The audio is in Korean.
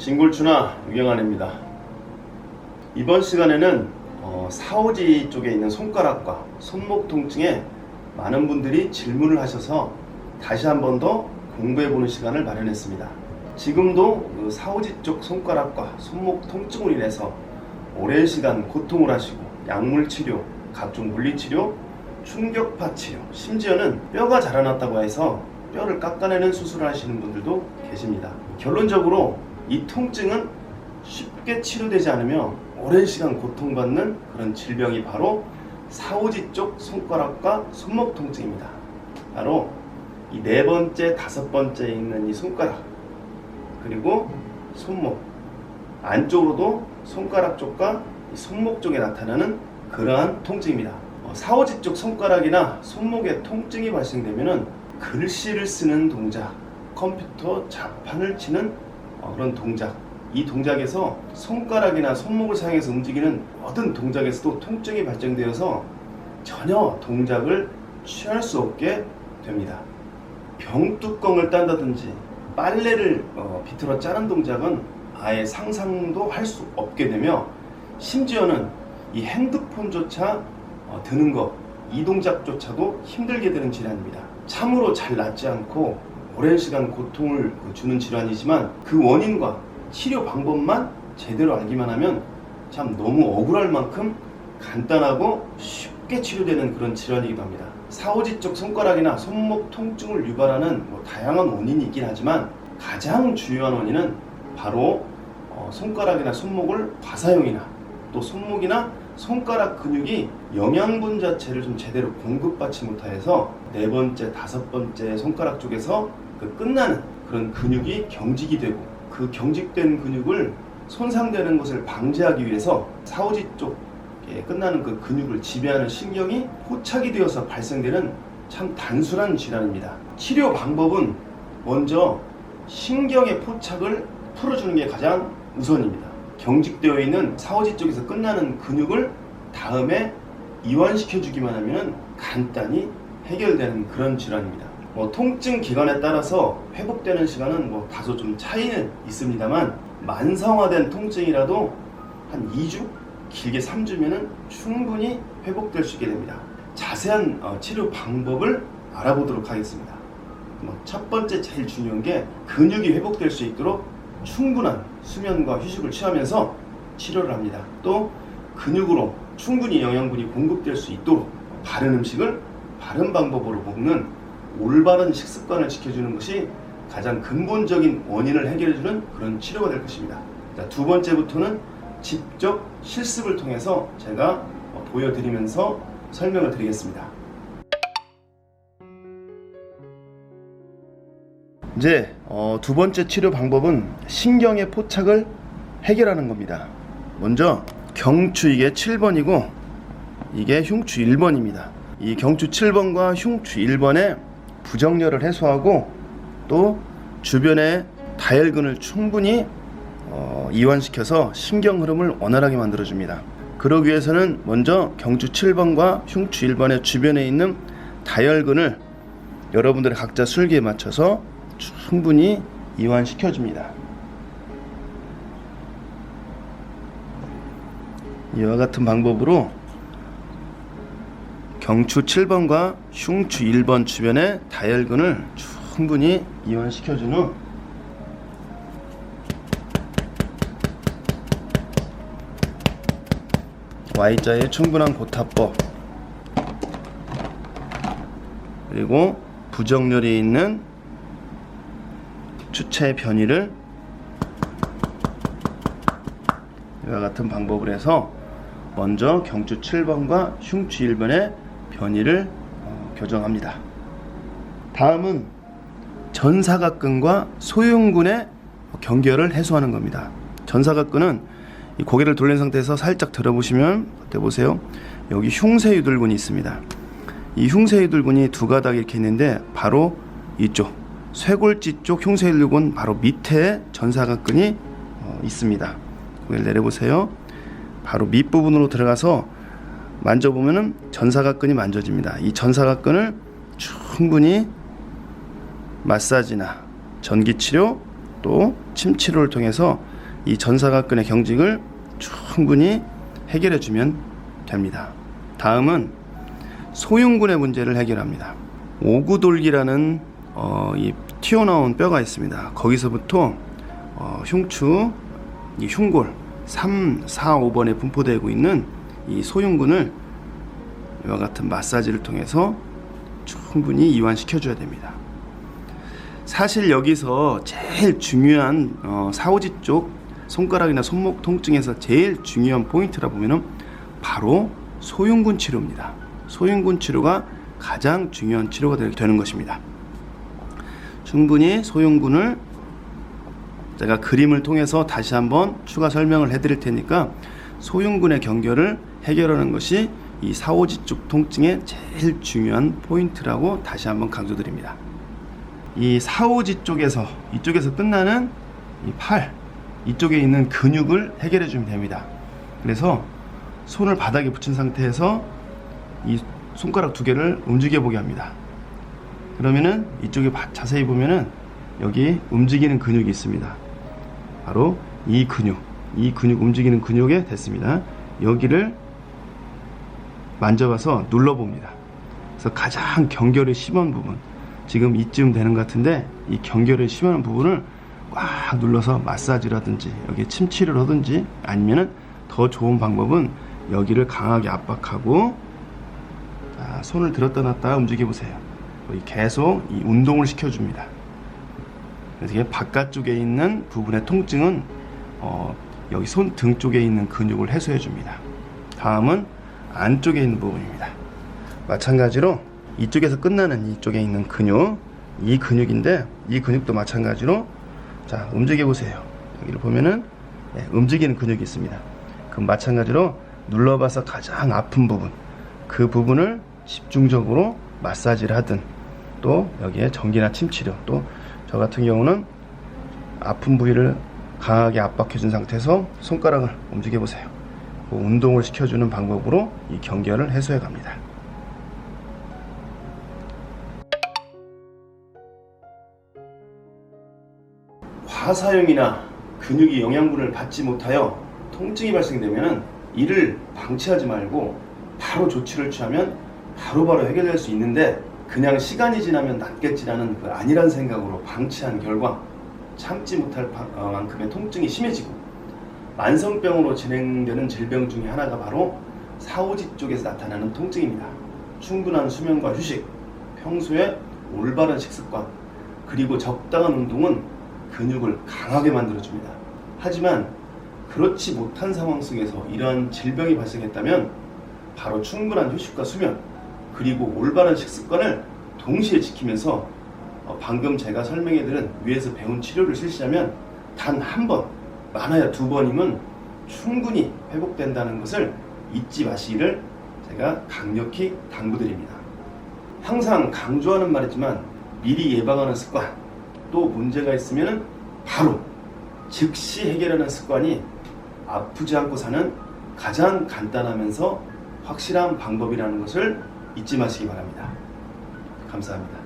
진골추나 유경환입니다. 이번 시간에는 어, 사오지 쪽에 있는 손가락과 손목 통증에 많은 분들이 질문을 하셔서 다시 한 번 더 공부해보는 시간을 마련했습니다. 지금도 그 사오지 쪽 손가락과 손목 통증으로 인해서 오랜 시간 고통을 하시고 약물 치료, 각종 물리 치료, 충격파 치료, 심지어는 뼈가 자라났다고 해서 뼈를 깎아내는 수술을 하시는 분들도 계십니다. 결론적으로 이 통증은 쉽게 치료되지 않으며 오랜 시간 고통받는 그런 질병이 바로 사오지 쪽 손가락과 손목 통증입니다. 바로 이 네 번째, 다섯 번째에 있는 이 손가락 그리고 손목 안쪽으로도 손가락 쪽과 이 손목 쪽에 나타나는 그러한 통증입니다. 어, 사오지 쪽 손가락이나 손목에 통증이 발생되면은 글씨를 쓰는 동작, 컴퓨터 자판을 치는 어, 그런 동작, 이 동작에서 손가락이나 손목을 사용해서 움직이는 모든 동작에서도 통증이 발생되어서 전혀 동작을 취할 수 없게 됩니다. 병뚜껑을 딴다든지 빨래를 어, 비틀어 짜는 동작은 아예 상상도 할 수 없게 되며 심지어는 이 핸드폰조차 어, 드는 것, 이 동작조차도 힘들게 되는 질환입니다. 참으로 잘 낫지 않고 오랜 시간 고통을 그 주는 질환이지만 그 원인과 치료 방법만 제대로 알기만 하면 참 너무 억울할 만큼 간단하고 쉽게 치료되는 그런 질환이기도 합니다. 사오지 쪽 손가락이나 손목 통증을 유발하는 뭐 다양한 원인이 있긴 하지만 가장 중요한 원인은 바로 어, 손가락이나 손목을 과사용이나 또 손목이나 손가락 근육이 영양분 자체를 좀 제대로 공급받지 못하여서 네 번째, 다섯 번째 손가락 쪽에서 그 끝나는 그런 근육이 경직이 되고 그 경직된 근육을 손상되는 것을 방지하기 위해서 사오지 쪽에 끝나는 그 근육을 지배하는 신경이 포착이 되어서 발생되는 참 단순한 질환입니다. 치료 방법은 먼저 신경의 포착을 풀어주는 게 가장 우선입니다. 경직되어 있는 사오지 쪽에서 끝나는 근육을 다음에 이완시켜 주기만 하면 간단히 해결되는 그런 질환입니다. 뭐 통증 기간에 따라서 회복되는 시간은 뭐 다소 좀 차이는 있습니다만 만성화된 통증이라도 한 2주, 길게 3주면은 충분히 회복될 수 있게 됩니다. 자세한 어, 치료 방법을 알아보도록 하겠습니다. 뭐 첫 번째 제일 중요한 게 근육이 회복될 수 있도록 충분한 수면과 휴식을 취하면서 치료를 합니다. 또 근육으로 충분히 영양분이 공급될 수 있도록 바른 음식을 바른 방법으로 먹는 올바른 식습관을 지켜주는 것이 가장 근본적인 원인을 해결해주는 그런 치료가 될 것입니다. 자, 두 번째부터는 직접 실습을 통해서 제가 어, 보여드리면서 설명을 드리겠습니다. 이제 어, 두 번째 치료 방법은 신경의 포착을 해결하는 겁니다. 먼저 경추 이게 7번이고 이게 흉추 1번입니다. 이 경추 7번과 흉추 1번의 부정열을 해소하고 또 주변의 다혈근을 충분히 어, 이완시켜서 신경 흐름을 원활하게 만들어줍니다. 그러기 위해서는 먼저 경추 7번과 흉추 1번의 주변에 있는 다혈근을 여러분들의 각자 술기에 맞춰서 충분히 이완시켜줍니다. 이와 같은 방법으로 경추 7번과 흉추 1번 주변의 다혈근을 충분히 이완시켜준 후 Y자의 충분한 고타법 그리고 부정렬이 있는 추체 변이를 이와 같은 방법을 해서 먼저 경추 7번과 흉추 1번의 변이를 어, 교정합니다. 다음은 전사각근과 소흉근의 경결을 해소하는 겁니다. 전사각근은 이 고개를 돌린 상태에서 살짝 들어보시면 어때 보세요. 여기 흉쇄유돌근이 있습니다. 이 흉쇄유돌근이 두 가닥 이렇게 있는데 바로 이쪽 쇄골지 쪽 흉쇄유돌근 바로 밑에 전사각근이 어, 있습니다. 고개를 내려보세요. 바로 밑부분으로 들어가서 만져보면은 전사각근이 만져집니다. 이 전사각근을 충분히 마사지나 전기치료 또 침치료를 통해서 이 전사각근의 경직을 충분히 해결해 주면 됩니다. 다음은 소흉근의 문제를 해결합니다. 오구돌기라는 어, 이 튀어나온 뼈가 있습니다. 거기서부터 어, 흉추, 이 흉골 3, 4, 5번에 분포되고 있는 이 소흉근을 이와 같은 마사지를 통해서 충분히 이완시켜 줘야 됩니다. 사실 여기서 제일 중요한 어, 사오지 쪽 손가락이나 손목 통증에서 제일 중요한 포인트라 보면은 바로 소흉근 치료입니다. 소흉근 치료가 가장 중요한 치료가 될- 되는 것입니다. 충분히 소흉근을 제가 그림을 통해서 다시 한번 추가 설명을 해드릴 테니까 소흉근의 경결을 해결하는 것이 이 사오지 쪽 통증의 제일 중요한 포인트라고 다시 한번 강조드립니다. 이 사오지 쪽에서 이쪽에서 끝나는 이 팔 이쪽에 있는 근육을 해결해 주면 됩니다. 그래서 손을 바닥에 붙인 상태에서 이 손가락 두 개를 움직여 보게 합니다. 그러면은 이쪽에 바- 자세히 보면은 여기 움직이는 근육이 있습니다. 바로 이 근육, 이 근육 움직이는 근육에 됐습니다. 여기를 만져봐서 눌러봅니다. 그래서 가장 경결이 심한 부분, 지금 이쯤 되는 것 같은데 이 경결이 심한 부분을 꽉 눌러서 마사지라든지 여기 침치를 하든지 아니면은 더 좋은 방법은 여기를 강하게 압박하고 자, 손을 들었다 놨다 움직여 보세요. 거의 계속 이 운동을 시켜줍니다. 그래서 이게 바깥쪽에 있는 부분의 통증은 어, 여기 손 등 쪽에 있는 근육을 해소해 줍니다. 다음은 안쪽에 있는 부분입니다. 마찬가지로 이쪽에서 끝나는 이쪽에 있는 근육, 이 근육인데 이 근육도 마찬가지로 자 움직여 보세요. 여기를 보면은 예, 움직이는 근육이 있습니다. 그럼 마찬가지로 눌러봐서 가장 아픈 부분, 그 부분을 집중적으로 마사지를 하든 또 여기에 전기나 침 치료 또 저 같은 경우는 아픈 부위를 강하게 압박해 준 상태에서 손가락을 움직여 보세요. 그 운동을 시켜주는 방법으로 이 경결을 해소해 갑니다. 과사용이나 근육이 영양분을 받지 못하여 통증이 발생되면 이를 방치하지 말고 바로 조치를 취하면 바로바로 해결될 수 있는데 그냥 시간이 지나면 낫겠지라는 그 아니란 생각으로 방치한 결과 참지 못할 파- 어, 만큼의 통증이 심해지고 만성병으로 진행되는 질병 중에 하나가 바로 사오지 쪽에서 나타나는 통증입니다. 충분한 수면과 휴식, 평소에 올바른 식습관, 그리고 적당한 운동은 근육을 강하게 만들어줍니다. 하지만 그렇지 못한 상황 속에서 이러한 질병이 발생했다면 바로 충분한 휴식과 수면, 그리고 올바른 식습관을 동시에 지키면서 어, 방금 제가 설명해드린 위에서 배운 치료를 실시하면 단 한 번, 많아야 두 번이면 충분히 회복된다는 것을 잊지 마시기를 제가 강력히 당부드립니다. 항상 강조하는 말이지만 미리 예방하는 습관, 또 문제가 있으면 바로 즉시 해결하는 습관이 아프지 않고 사는 가장 간단하면서 확실한 방법이라는 것을 잊지 마시기 바랍니다. 감사합니다.